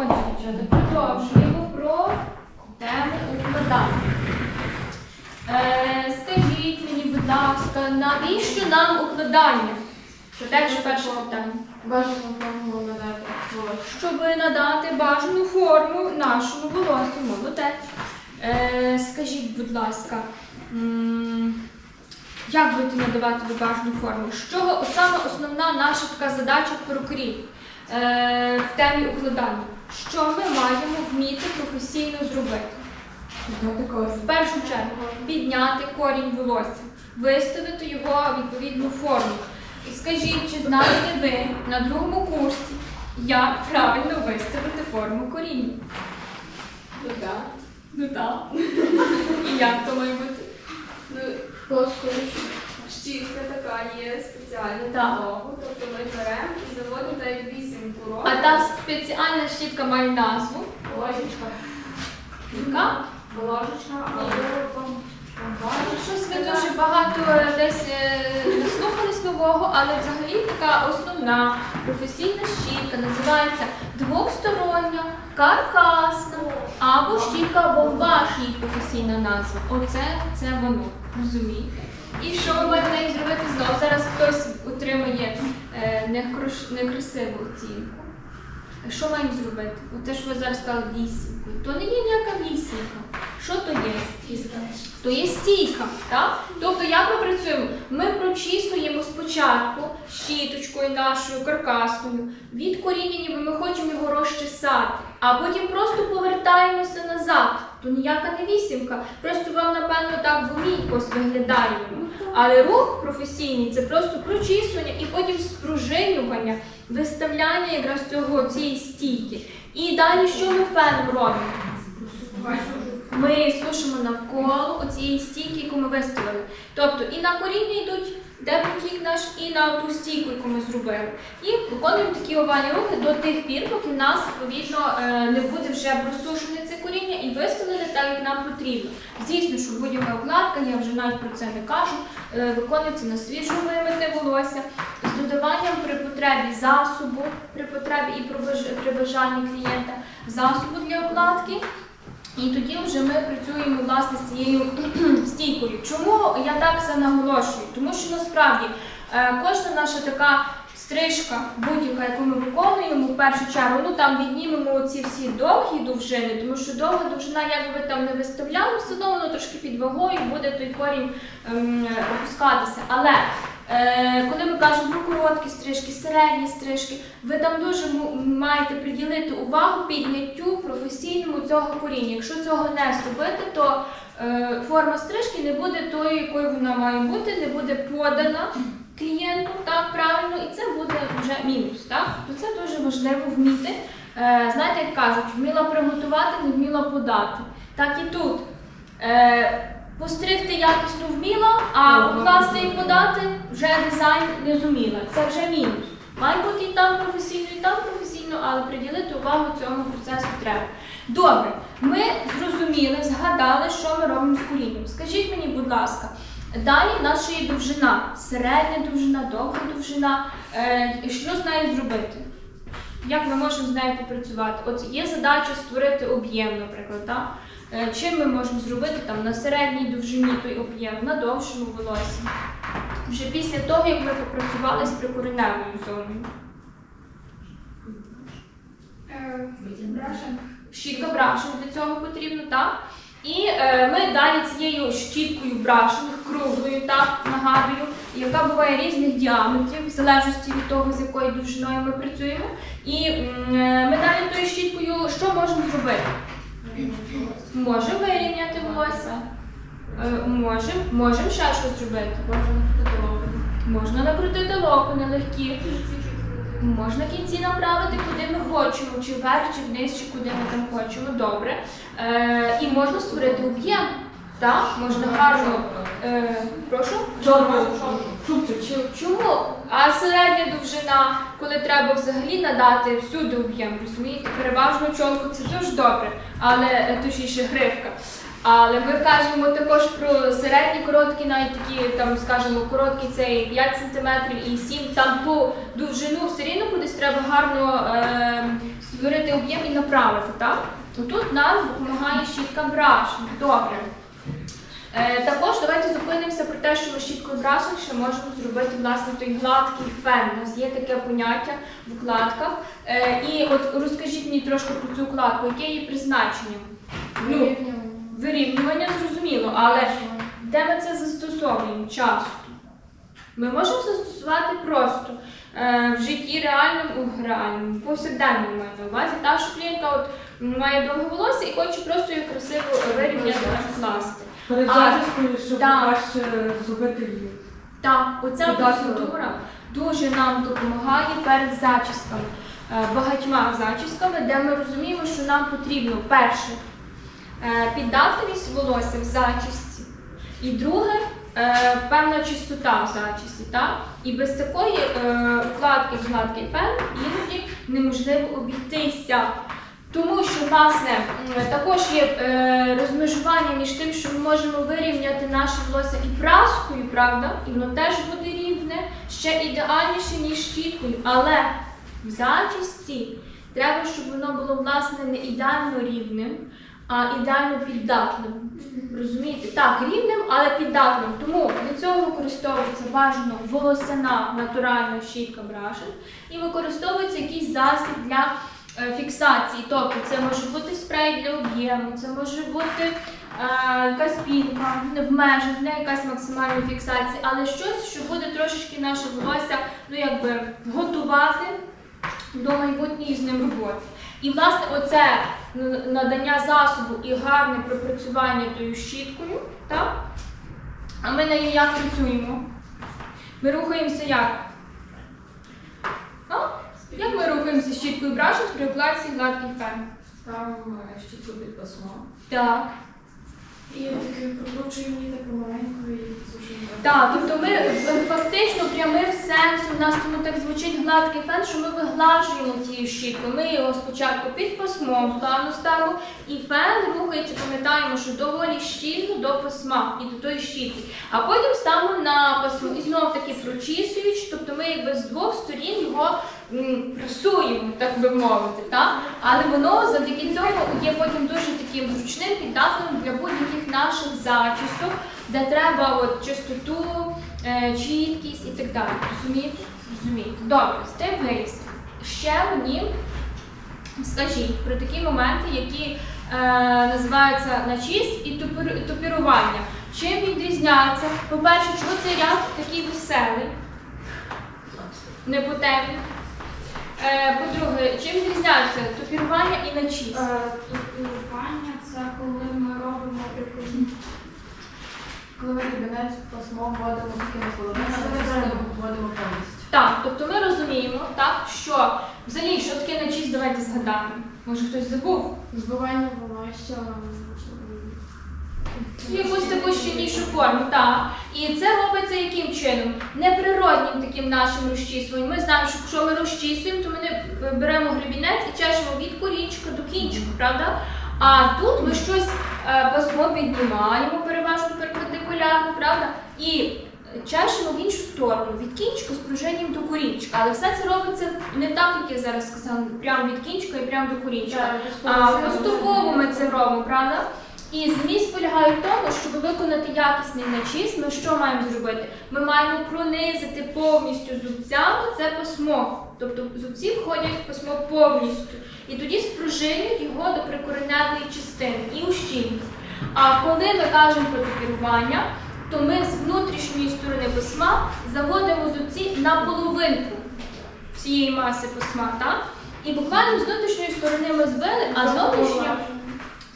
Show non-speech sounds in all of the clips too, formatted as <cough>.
Отже, дівчата, продовжуємо про тему укладання. Е, скажіть мені, будь ласка, навіщо нам укладання? Це теж перше питання. Бажано формулу надати. Щоб надати бажану форму нашому волосю, молодець. Е, скажіть, будь ласка, м, як будете надавати ви бажану форму? З чого саме основна наша така задача перукарів е, в темі укладання? Що ми маємо вміти професійно зробити? В першу чергу підняти корінь волосся, виставити його в відповідну форму. І скажіть, чи знаєте ви на другому курсі, як правильно виставити форму коріння? Ну так. Ну так. І як то має бути? Ну, плоскою щітка така є спеціальна Так. для того. Тобто ми беремо і заводимо так як вісім курок. А та спеціальна щітка має назву. ложечка. Яка? Ложечка, або Щось ви дуже багато е, десь е, наслухались нового, але взагалі така основна професійна щітка називається двостороння, каркасна або щітка бомбаш її професійна назва. Оце це воно. Розумієте? І що ми маємо неї зробити знову? Зараз хтось отримує е, некрасиву оцінку. Що маємо зробити? От те, що ви зараз сказали вісімку. То не є ніяка вісімка. Що то є? То є стійка, так? Тобто, як ми працюємо? Ми прочісуємо спочатку щіточкою нашою каркасною від коріння, ніби ми хочемо його розчесати, а потім просто повертаємося назад. То ніяка не вісімка. Просто вам, напевно, так в умі якось виглядає. воно. Але рух професійний це просто прочісування і потім спружинювання, виставляння якраз цього цієї стійки. І далі що ми феном робимо? Ми сушимо навколо оцієї стійки, яку ми виставили. Тобто і на коріння йдуть, де потік наш, і на ту стійку, яку ми зробили. І виконуємо такі овальні рухи до тих пір, поки в нас відповідно е, не буде вже просушене це коріння і виставлене так, як нам потрібно. Звісно, що будь-яка укладка, я вже навіть про це не кажу, е, виконується на свіжо вимите волосся з додаванням при потребі засобу, при потребі і при бажанні клієнта засобу для укладки. І тоді вже ми працюємо власне з цією <clears throat> стійкою. Чому я так це наголошую? Тому що насправді е, кожна наша така стрижка, будь-яка, яку ми виконуємо в першу чергу, ну там віднімемо ці всі довгі довжини, тому що довга довжина, як би там не виставляли, все одно воно трошки під вагою буде той корінь ем, опускатися. Але коли ми кажемо про короткі стрижки, середні стрижки, ви там дуже маєте приділити увагу підняттю професійному цього коріння. Якщо цього не зробити, то е, форма стрижки не буде тою, якою вона має бути, не буде подана клієнту так правильно, і це буде вже мінус. Так? То це дуже важливо вміти. Е, знаєте, як кажуть, вміла приготувати, не вміла подати. Так і тут. Постригти якісно вміла, а покласти і подати вже дизайн не зуміла. Це вже мінус. Має бути і там професійно, і там професійно, але приділити увагу цьому процесу треба. Добре, ми зрозуміли, згадали, що ми робимо з корінням. Скажіть мені, будь ласка, далі в нас ще є довжина, середня довжина, довга довжина. Е, що з нею зробити? Як ми можемо з нею попрацювати? От є задача створити об'єм, наприклад. Так? Е, Чим ми можемо зробити там на середній довжині той об'єм, на довшому волосі? Вже після того, як ми попрацювали з прикореневою зоною. Щітка брашок для цього потрібно, так? І е, ми далі цією щіткою брашок, круглою, так, нагадую, яка буває різних діаметрів, в залежності від того, з якою довжиною ми працюємо. І е, ми далі тою щіткою що можемо зробити? Можемо вирівняти волосся. Е, Можемо, ще щось зробити. Можна накрутити локони легкі. Можна кінці направити, куди ми хочемо, чи вверх, чи вниз, чи куди ми там хочемо. Добре. Е, і можна створити об'єм. Так, можна гарно. Е, прошу? Чу- Чому? А середня довжина, коли треба взагалі надати всюди об'єм, розумієте? Переважно чолку це дуже добре, але е, точніше гривка. Але ми кажемо також про середні короткі, навіть такі, там, скажімо, короткі це і 5 см і 7 там ту довжину все рівно кудись треба гарно е, створити об'єм і направити, так? Тут нам допомагає щітка брашень. Добре. Е, також давайте зупинимося про те, що ми щіткою брашень ще можемо зробити власне той гладкий фен. У нас є таке поняття в укладках. Е, і от розкажіть мені трошки про цю укладку, яке її призначення? Ну, вирівнювання зрозуміло, але де ми це застосовуємо часто? Ми можемо застосувати просто е, в житті реальному, у реальному, повсякденному маю на увазі. Та що клієнтка от має довге волосся і хоче просто її красиво вирівняти накласти. Перед А, зачіскою, щоб да. краще зробити її. Так, оця Додатково. процедура дуже нам допомагає перед зачісками, е, багатьма зачісками, де ми розуміємо, що нам потрібно перше е, піддатливість волосся в зачісці, і друге е, певна чистота в зачісті. Так? І без такої е, укладки в гладкий фен іноді неможливо обійтися. Тому що, власне, також є е, розмежування між тим, що ми можемо вирівняти наше волосся і праскою, правда, і воно теж буде рівне, ще ідеальніше, ніж щіткою. Але в зачісті треба, щоб воно було власне не ідеально рівним, а ідеально піддатливим. Розумієте? Так, рівним, але піддатливим. Тому для цього використовується бажано волосяна натуральна щітка брашен і використовується якийсь засіб для фіксації. Тобто це може бути спрей для об'єму, це може бути е, якась пінка в межах, не якась максимальна фіксація, але щось, що буде трошечки наше волосся ну, якби, готувати до майбутньої з ним роботи. І власне оце надання засобу і гарне пропрацювання тою щіткою, так? А ми на нею як працюємо? Ми рухаємося як? А? Як ми рухаємося щіткою брашок при укладці гладкий фен? Ставимо щітку під пасмо. Так. І таки прокручуємо її так помаленьку і сушимо. Так, тобто ми е, фактично прямим сенсом, у нас тому так звучить гладкий фен, що ми виглажуємо тією щіткою. Ми його спочатку під пасмом плавно ставимо, і фен рухається, пам'ятаємо, що доволі щільно до пасма і до тої щітки. А потім ставимо на пасмо і знов таки прочісуючи, тобто ми якби з двох сторін його пресуємо, так би мовити. Так? Але воно завдяки цьому є потім дуже таким зручним, піддатливим для будь-яких наших зачісок, де треба от, чистоту, е, чіткість і так далі. Розумієте? Розумієте. Добре, з тим вияснено. Ще мені скажіть про такі моменти, які е, називаються начіс і тупірування. Чим відрізняється? По-перше, чого цей ряд такий веселий, не по темі. Е, по-друге, чим відрізняються тупірування і начіс? Тупірування це коли ми робимо прикладні. Коли ми кабінет пасмо вводимо тільки на половину, вводимо повністю. Так, тобто ми розуміємо, так, що взагалі, що таке начіс, давайте згадаємо. Може хтось забув? Збивання волосся. Якусь таку щільнішу форму, так. І це робиться яким чином? Неприроднім таким нашим розчісуванням. Ми знаємо, що якщо ми розчісуємо, то ми не беремо гребінець і чешемо від корінчика до кінчика, правда? А тут ми щось е, пасмо піднімаємо, переважно перпендикулярно, правда? І чешемо в іншу сторону, від кінчика з пружинням до корінчика. Але все це робиться не так, як я зараз сказала, прямо від кінчика і прямо до корінчика. А поступово ми це робимо, правда? І зміст полягає в тому, щоб виконати якісний начіс, ми що маємо зробити? Ми маємо пронизити повністю зубцями це пасмо. Тобто зубці входять в пасмо повністю. І тоді спружинюють його до прикореневої частини і ущільнюють. А коли ми кажемо про топірування, то ми з внутрішньої сторони пасма заводимо зубці на половинку всієї маси пасма, так? І буквально з внутрішньої сторони ми збили, а зовнішня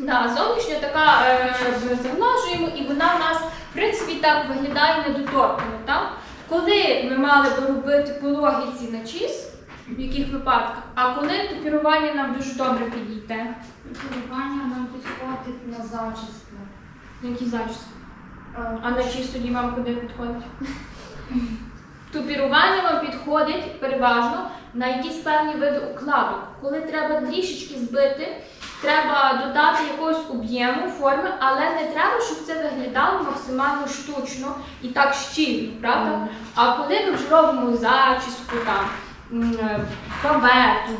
Да, зовнішня така е, заглажуємо, і вона в нас, в принципі, так виглядає недоторкано. Так? Коли ми мали би робити по логіці начіс, в яких випадках, а коли топірування нам дуже добре підійде. Тупірування нам підходить на зачіску. Які зачіски? А начіс тоді вам куди підходить? <laughs> Тупірування вам підходить переважно на якісь певні види укладок. Коли треба трішечки збити, треба додати якогось об'єму, форми, але не треба, щоб це виглядало максимально штучно і так щільно, правда? А коли ми вже робимо зачіску, там, м, е,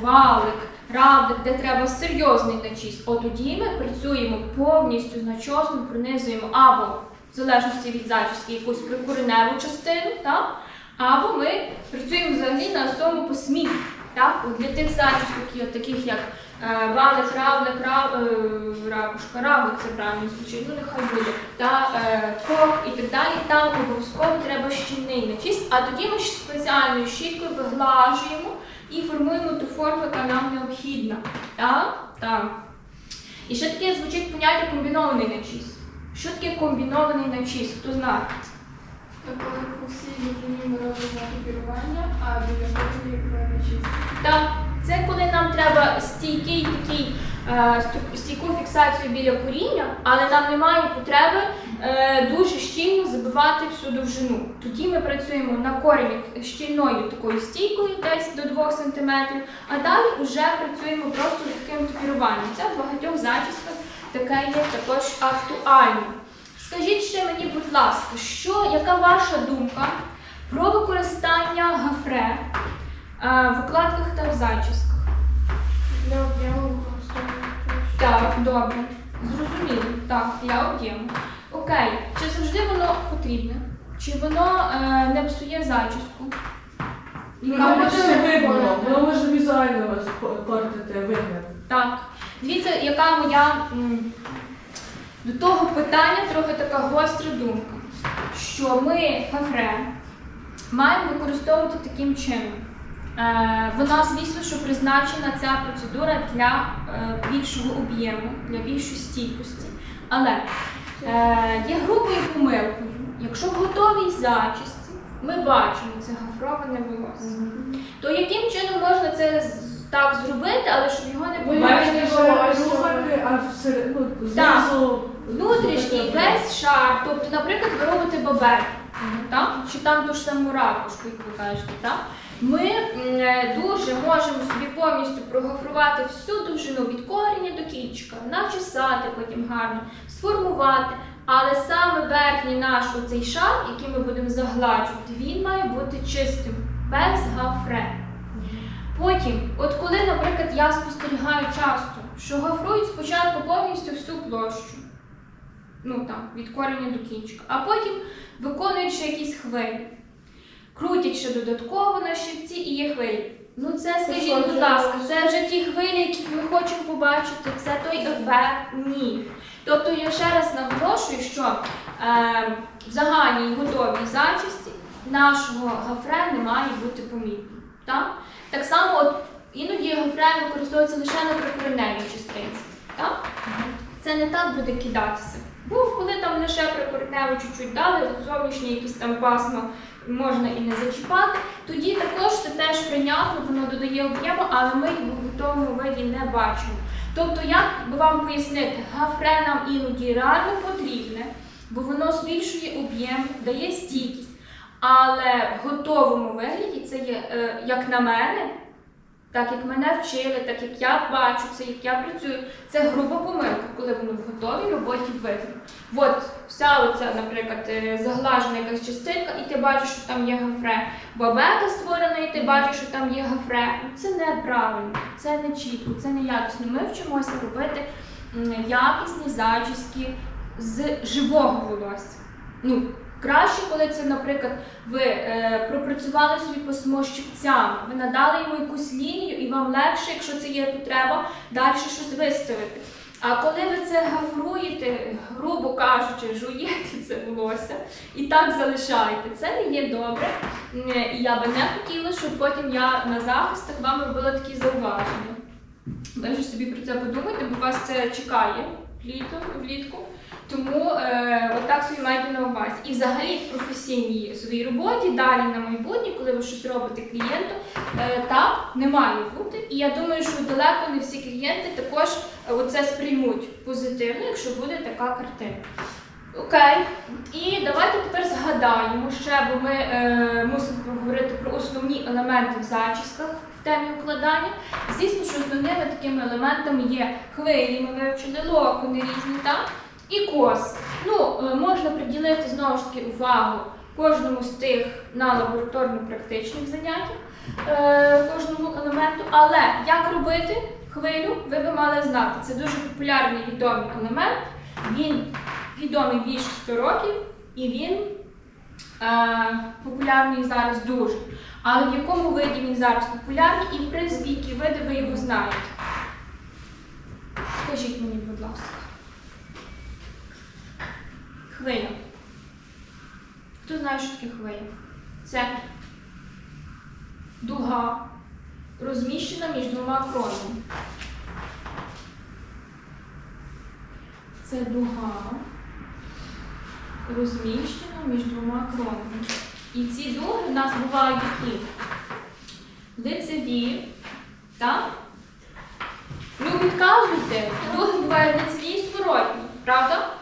валик, равлик, де треба серйозний начіс, от тоді ми працюємо повністю з начосом, пронизуємо або в залежності від зачіски якусь прикореневу частину, так? або ми працюємо взагалі на цьому посмі. Так? От для тих зачісок, таких як валик, равлик, рав, е, ракушка, равлик, це правильно звучить, ну нехай буде, та е, кок і так далі, там обов'язково треба щільний начіс, а тоді ми спеціальною щіткою виглажуємо і формуємо ту форму, яка нам необхідна. Так? Так. І ще таке звучить поняття комбінований начіс. Що таке комбінований начіс? Хто знає? Це коли всій ми робимо копірування, а біля кожної перечисти. Так, це коли нам треба стійкий такий, е, стійку фіксацію біля коріння, але нам немає потреби е, дуже щільно забивати всю довжину. Тоді ми працюємо на корені щільною такою стійкою, десь до 2 см, а далі вже працюємо просто таким топіруванням. Це в багатьох зачісках таке є також актуально. Скажіть ще мені, будь ласка, що, яка ваша думка про використання гафре? В укладках та в зачісках. Для об'єму. Так, добре. Зрозуміло. Так, для об'єму. Окей. Чи завжди воно потрібне? Чи воно е, не псує зачіску? Яка воно може видно, воно може візуально вас портити вигляд. Так. Дивіться, яка моя м, до того питання трохи така гостра думка, що ми гафре маємо використовувати таким чином. Е, вона, звісно, що призначена ця процедура для е, більшого об'єму, для більшої стійкості. Але е, є грубою помилкою. Якщо в готовій зачісті ми бачимо це гафроване волосся, то яким чином можна це так зробити, але щоб його не все, ну. Внутрішній весь шар, тобто, наприклад, ви робите бабер, чи там ту ж саму ракушку, як ви кажете, так? Ми е, дуже можемо собі повністю прогафрувати всю довжину від кореня до кінчика, начесати потім гарно, сформувати. Але саме верхній наш оцей шар, який ми будемо загладжувати, він має бути чистим, без гафре. Потім, от коли, наприклад, я спостерігаю часто, що гафрують спочатку повністю всю площу, ну там, від кореня до кінчика, а потім виконують ще якісь хвилі. Крутять ще додатково на щипці і є хвилі. Ну це скажіть, будь ласка, це вже ті хвилі, які ми хочемо побачити, це той ефект? Ні. Тобто я ще раз наголошую, що е, в загальній готовій зачисті нашого гафре не має бути помітним. Так? Так само, от, іноді гафре використовується лише на прикореневій частинці. Так? Це не так буде кидатися. Бо коли там лише прикореневу чуть-чуть дали, зовнішні якісь там пасма можна і не зачіпати, тоді також це теж прийнятно, воно додає об'єму, але ми його в готовому виді не бачимо. Тобто, як би вам пояснити, гафре нам іноді реально потрібне, бо воно збільшує об'єм, дає стійкість. Але в готовому вигляді це є, е, як на мене, так як мене вчили, так як я бачу це, як я працюю, це груба помилка, коли воно в готовій роботі видно. От вся оця, наприклад, е, заглажена якась частинка, і ти бачиш, що там є гафре. Бабека створена, і ти бачиш, що там є гафре. Це неправильно, це не чітко, це не якісно. Ми вчимося робити якісні зачіски з живого волосся. Ну, краще, коли це, наприклад, ви е, пропрацювали собі пасмо щипцями, ви надали йому якусь лінію, і вам легше, якщо це є потреба, далі щось виставити. А коли ви це гафруєте, грубо кажучи, жуєте це волосся і так залишаєте, це не є добре. І я би не хотіла, щоб потім я на захистах вам робила такі зауваження. Ви вже собі про це подумайте, бо вас це чекає літо, влітку. Тому е, отак собі майте на увазі. І взагалі в професійній своїй роботі, далі на майбутнє, коли ви щось робите клієнту, е, так не має бути. І я думаю, що далеко не всі клієнти також е, оце сприймуть позитивно, якщо буде така картина. Окей, і давайте тепер згадаємо ще, бо ми е, мусимо поговорити про основні елементи в зачісках в темі укладання. Звісно, що основними такими елементами є хвилі, ми вивчили локони різні, так? І коси. Ну, е, можна приділити знову ж таки увагу кожному з тих на лабораторно-практичних заняттях, е, кожному елементу. Але як робити хвилю, ви би мали знати. Це дуже популярний відомий елемент. Він відомий більше 100 років і він е, популярний зараз дуже. Але в якому виді він зараз популярний і, в принципі, які види ви його знаєте? Скажіть мені, будь ласка. Хвиля. Хто знає, що таке хвиля? Це дуга, розміщена між двома кронами. Це дуга, розміщена між двома кронами. І ці дуги в нас бувають які? Лицеві, так? Ну, відказуйте, дуги бувають лицеві і зворотні, правда?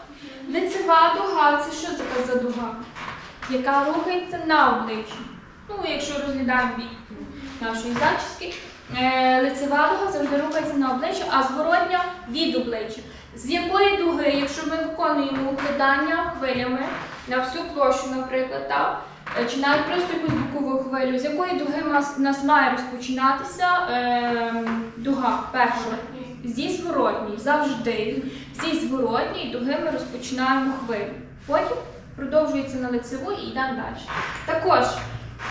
Лицева дуга це що така за дуга? Яка рухається на обличчі. Ну, якщо розглядаємо бік нашої зачіски, е, лицева дуга завжди рухається на обличчі, а зворотня від обличчя. З якої дуги, якщо ми виконуємо укладання хвилями на всю площу, наприклад, так, чи навіть просто якусь бокову хвилю, з якої дуги нас має розпочинатися е, дуга перша? Зі зворотній, завжди. Зі зворотній дуги ми розпочинаємо хвилю. Потім продовжується на лицеву і йдемо далі. Також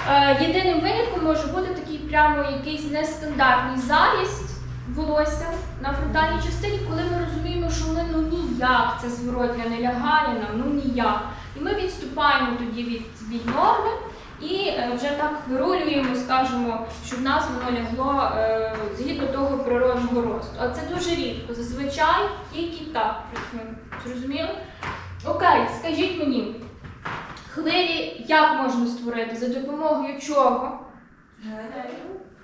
е, єдиним винятком може бути такий прямо якийсь нестандартний заїзд волосся на фронтальній частині, коли ми розуміємо, що ми ну ніяк це зворотня не лягає нам, ну ніяк. І ми відступаємо тоді від, від норми і е, вже так вирулюємо, скажемо, що в нас воно лягло е, згідно того природного росту. А це дуже рідко. Зазвичай тільки так. Зрозуміло? Окей, скажіть мені, хвилі як можна створити? За допомогою чого?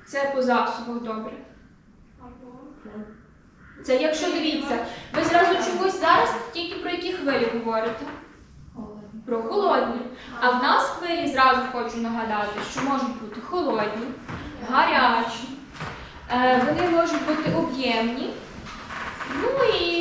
Це по засобах добре. Це якщо дивіться, ви зразу чомусь зараз тільки про які хвилі говорите? Про холодні. А в нас хвилі зразу хочу нагадати, що можуть бути холодні, гарячі, е, вони можуть бути об'ємні. Ну і,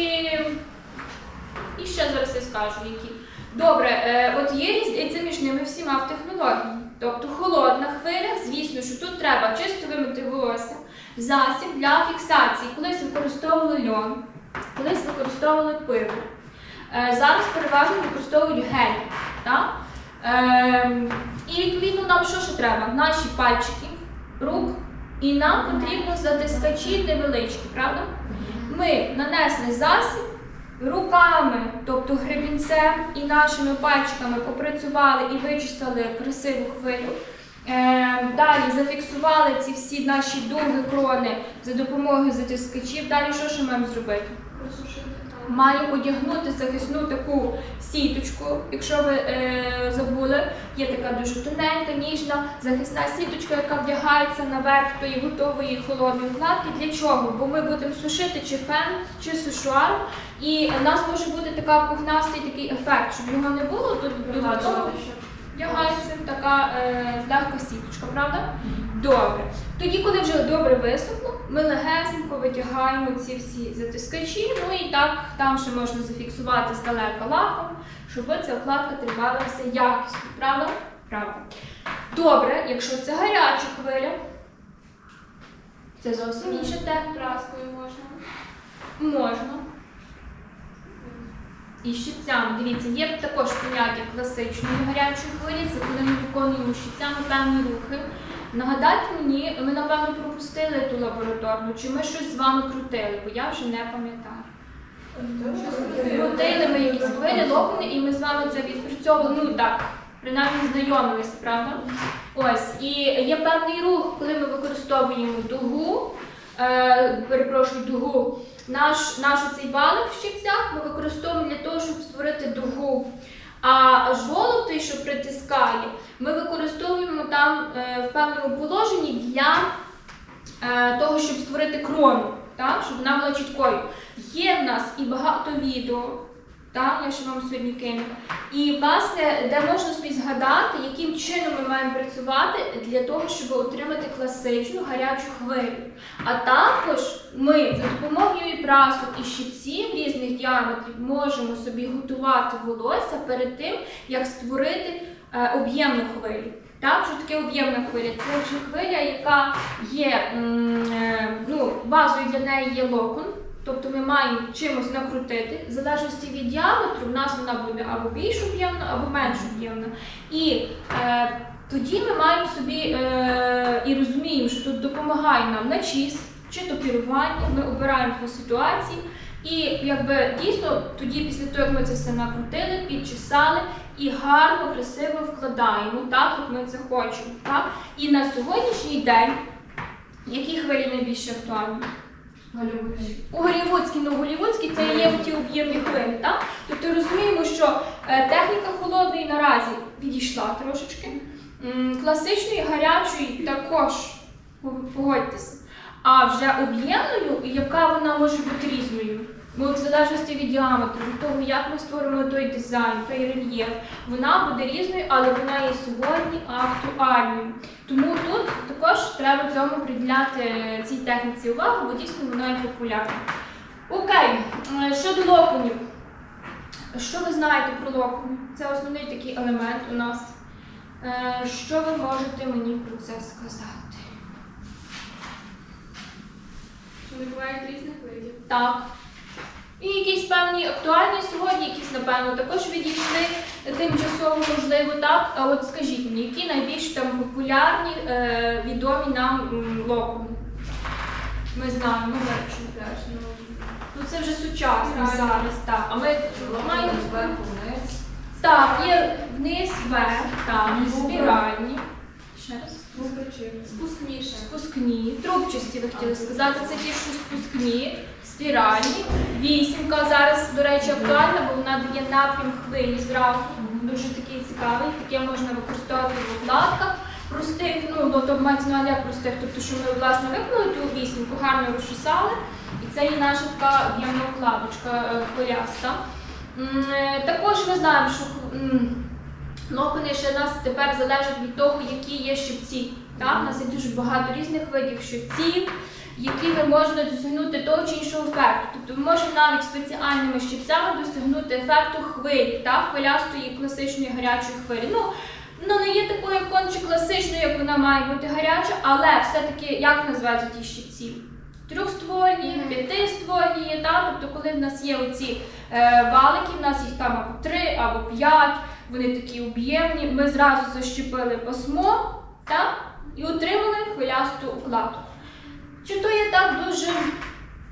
і ще зараз я скажу, які. Добре, е, от є різниця між ними всіма в технології. Тобто холодна хвиля, звісно, що тут треба чисто вимити волосся, засіб для фіксації. Колись використовували льон, колись використовували пиво. Е, зараз переважно використовують гель. Так? Ем, і відповідно нам що ще треба? Наші пальчики, рук, і нам потрібно затискачі невеличкі, правда? Ми нанесли засіб руками, тобто гребінцем і нашими пальчиками попрацювали і вичистили красиву хвилю. Е, далі зафіксували ці всі наші дуги крони за допомогою затискачів. Далі що ще маємо зробити? Маємо одягнути захисну таку сіточку, якщо ви е, забули, є така дуже тоненька, ніжна захисна сіточка, яка вдягається наверх тої готової холодної вкладки. Для чого? Бо ми будемо сушити чи фен, чи сушуар, і в нас може бути така пухнастий такий ефект, щоб його не було тут додатково. Вдягається така е, легка сіточка, правда? Добре. Тоді, коли вже добре висохло, ми легесенько витягаємо ці всі затискачі, ну і так там ще можна зафіксувати здалека лаком, щоб ця вкладка трималася якісно, правда? Правда. Добре, якщо це гаряча хвиля, це зовсім інша техніка. Праскою можна. Можна. І щипцями. Дивіться, є також поняття класичної гарячої хвилі, це коли ми виконуємо щипцями певні рухи. Нагадайте мені, ми напевно пропустили ту лабораторну, чи ми щось з вами крутили, бо я вже не пам'ятаю. Крутили ми якісь хвилі, локони, і ми з вами це відпрацьовували, ну так, принаймні знайомилися, правда? Ось, і є певний рух, коли ми використовуємо дугу, е, перепрошую, дугу. Наш, наш цей валик в щипцях ми використовуємо для того, щоб створити дугу. А жолоб, той, що притискає, ми використовуємо там е, в певному положенні для е, того, щоб створити крону, так? щоб вона була чіткою. Є в нас і багато відео, так? я ще вам сьогодні кину. І, власне, де можна собі згадати, яким чином ми маємо працювати для того, щоб отримати класичну гарячу хвилю. А також ми за допомогою і прасок і щипців різних діаметрів можемо собі готувати волосся перед тим, як створити е, об'ємну хвилю. Так, що таке об'ємна хвиля? Це вже хвиля, яка є е, ну, базою для неї є локон. Тобто ми маємо чимось накрутити, в залежності від діаметру, в нас вона буде або більш об'ємна, або менш об'ємна. І е, тоді ми маємо собі е, і розуміємо, що тут допомагає нам начіс чи то керування, ми обираємо по ситуації. І якби дійсно тоді, після того, як ми це все накрутили, підчесали і гарно, красиво вкладаємо, так як ми це хочемо. Так? І на сьогоднішній день які хвилі найбільше актуальні? Голівудській, ну голівудській це є ті об'ємні хвилі, так? Тобто розуміємо, що е, техніка холодної наразі відійшла трошечки. Класичної гарячої також пог- погодьтеся. А вже об'ємною, яка вона може бути різною. Ну, в залежності від діаметру, від того, як ми створимо той дизайн, той рельєф, вона буде різною, але вона є сьогодні актуальною. Тому тут також треба цьому приділяти цій техніці увагу, бо дійсно вона є популярна. Окей, е, щодо локонів. Що ви знаєте про локони? Це основний такий елемент у нас. Е, Що ви можете мені про це сказати? Що не бувають різних видів. Так. І якісь певні актуальні сьогодні, якісь, напевно, також відійшли тимчасово, можливо, так. А от скажіть мені, які найбільш там популярні, е, відомі нам локони? Ми знаємо, ну, пляж, ну, це вже сучасно зараз, так. А ми маємо зверху вниз. так, є вниз, вверх, так, Зуби. спіральні. Ще раз. Спускніше. Спускні, трубчасті ви хотіли сказати, це ті, що спускні, спіральні. Вісімка зараз, до речі, актуальна, бо вона дає напрям хвилі зразу. Дуже такий цікавий. Таке можна використовувати в укладках простих, ну бо то мається на як простих, тобто, що ми власне виклали ту вісімку, гарно розчесали. І це є наша така об'ємна укладочка е, хвиляста. Е, Також ми знаємо, що локони ще нас тепер залежать від того, які є щипці. Так? У нас є дуже багато різних видів щипців, якими можна досягнути того чи іншого ефекту. Тобто ми можемо навіть спеціальними щипцями досягнути ефекту хвилі, так? хвилястої класичної гарячої хвилі. Ну, ну не є такою конче класичною, як вона має бути гаряча, але все-таки як називаються ті щипці? Трьохствольні, п'ятиствольні є, так? тобто коли в нас є оці е, валики, в нас їх там або три, або п'ять, вони такі об'ємні, ми зразу защепили пасмо так? і отримали хвилясту укладку. Чи то є так дуже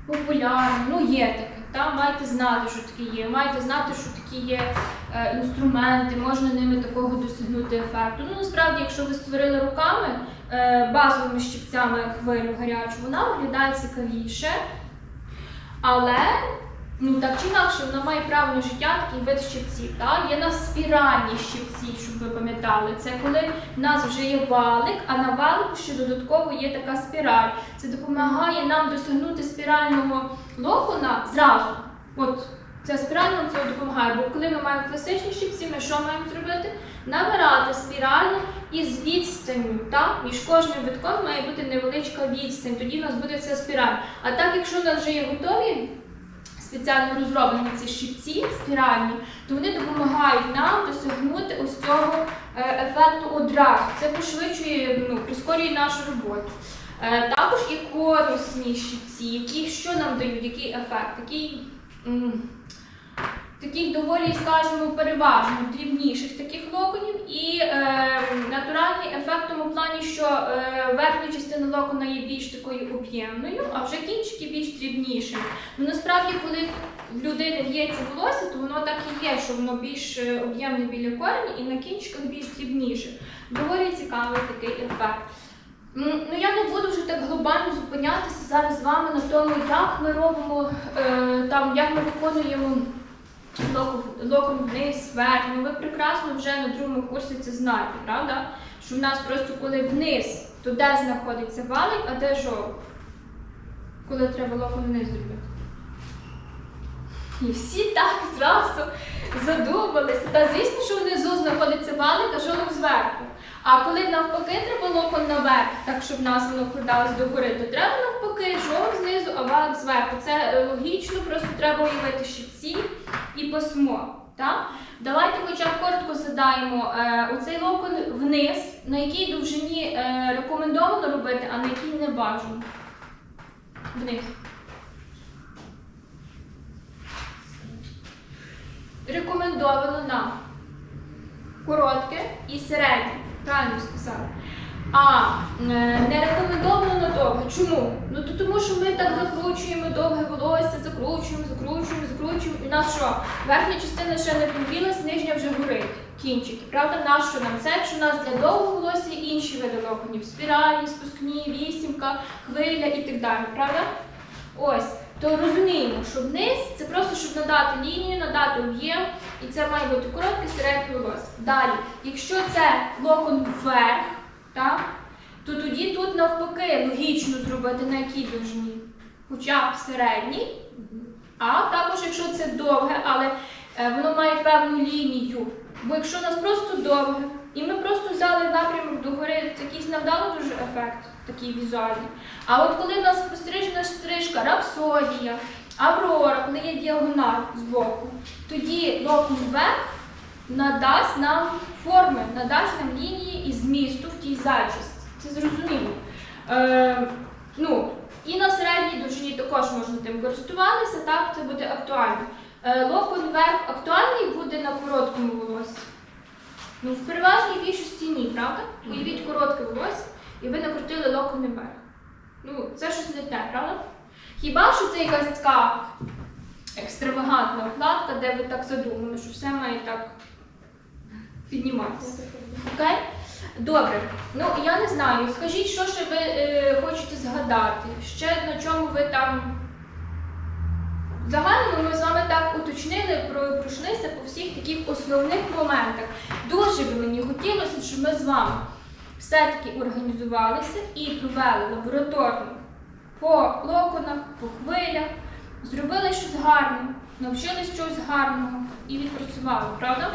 популярно? Ну, є таке. Та? Маєте знати, що таке є, маєте знати, що такі є е, інструменти, можна ними такого досягнути ефекту. Ну, насправді, якщо ви створили руками е, базовими щипцями хвилю гарячу, вона виглядає цікавіше. Але ну так чи інакше, вона має право на життя такий вид щипців. Та? Є у нас спіральні щипці, щоб ви пам'ятали. Це коли в нас вже є валик, а на валику ще додатково є така спіраль. Це допомагає нам досягнути спірального локона зразу. От ця спіраль нам цього допомагає, бо коли ми маємо класичні щипці, ми що маємо зробити? Набирати спірально із відстанню. Так? Між кожним витком має бути невеличка відстань, тоді в нас буде ця спіраль. А так, якщо у нас вже є готові спеціально розроблені ці щипці спіральні, то вони допомагають нам досягнути ось цього е, ефекту одразу. Це пошвидшує, ну, прискорює нашу роботу. Е, Також і корисні щипці, які що нам дають, який ефект, такий. Таких доволі, скажімо, переважно дрібніших таких локонів, і е, натуральний ефект в тому плані, що е, верхня частина локона є більш такою об'ємною, а вже кінчики більш дрібнішими. Ну насправді, коли в людини в'ється волосся, то воно так і є, що воно більш е, об'ємне біля корені і на кінчиках більш дрібніше. Доволі цікавий такий ефект. Ну я не буду вже так глобально зупинятися зараз з вами на тому, як ми робимо е, там, як ми виконуємо локон вниз, вверх. Ну ви прекрасно вже на другому курсі це знаєте, правда? Що в нас просто коли вниз, то де знаходиться валик, а де жовт? Коли треба локом вниз зробити. І всі так зразу задумалися. Та звісно, що внизу знаходиться валик, а жолоб зверху. А коли навпаки треба локон наверх, так щоб нас воно до гори, то треба навпаки жолоб знизу, а валик зверху. Це е, логічно, просто треба уявити щипці і пасмо. Так? Давайте хоча б коротко задаємо е, оцей локон вниз, на якій довжині е, рекомендовано робити, а на якій не бажано. Вниз. Рекомендовано нам коротке і середнє. Правильно сказали. А е, не рекомендовано на довге. Чому? Ну то тому, що ми так закручуємо довге волосся, закручуємо, закручуємо, закручуємо. І у нас що? Верхня частина ще не прогрілась, нижня вже горить. Кінчики. Правда, нащо нам це? Якщо у нас для довгого волосся інші види локонів. Спіральні, спускні, вісімка, хвиля і так далі. Правда? Ось. То розуміємо, що вниз це просто щоб надати лінію, надати об'єм, і це має бути коротке, середнє волосся. Далі, якщо це локон вверх, так, то тоді тут навпаки логічно зробити на якій довжині? Хоча б середній, а також якщо це довге, але е, воно має певну лінію. Бо якщо у нас просто довге, і ми просто взяли напрямок до гори, це якийсь навдало дуже ефект, такий візуальний. А от коли у нас пострижена стрижка, рапсодія, аврора, коли є діагональ з боку, тоді локон вверх надасть нам форми, надасть нам лінії і змісту в тій зачісті. Це зрозуміло. Е, ну, і на середній довжині також можна тим користуватися, так, це буде актуально. Е, локон вверх актуальний буде на короткому волосі. Ну, в переважній більшості ні, правда? Уявіть коротке волосся, і ви накрутили локони вверх. Ну, це щось не те, правда? Хіба що це якась така екстравагантна укладка, де ви так задумали, що все має так підніматися. Окей? Добре. Ну я не знаю. Скажіть, що ще ви е, хочете згадати? Ще на чому ви там. Загально ми з вами так уточнили, пройшлися по всіх таких основних моментах. Дуже би мені хотілося, щоб ми з вами все-таки організувалися і провели лабораторну по локонах, по хвилях, зробили щось гарне, навчились чогось гарного і відпрацювали, правда?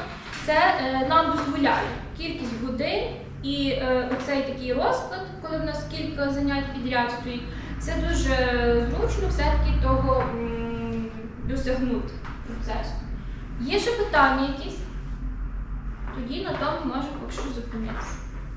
Це е, нам дозволяє кількість годин і е, оцей такий розклад, коли в нас кілька занять підряд стоїть, це дуже зручно все-таки того досягнути процесу. Є ще питання якісь? Тоді на тому поки що зупинитися.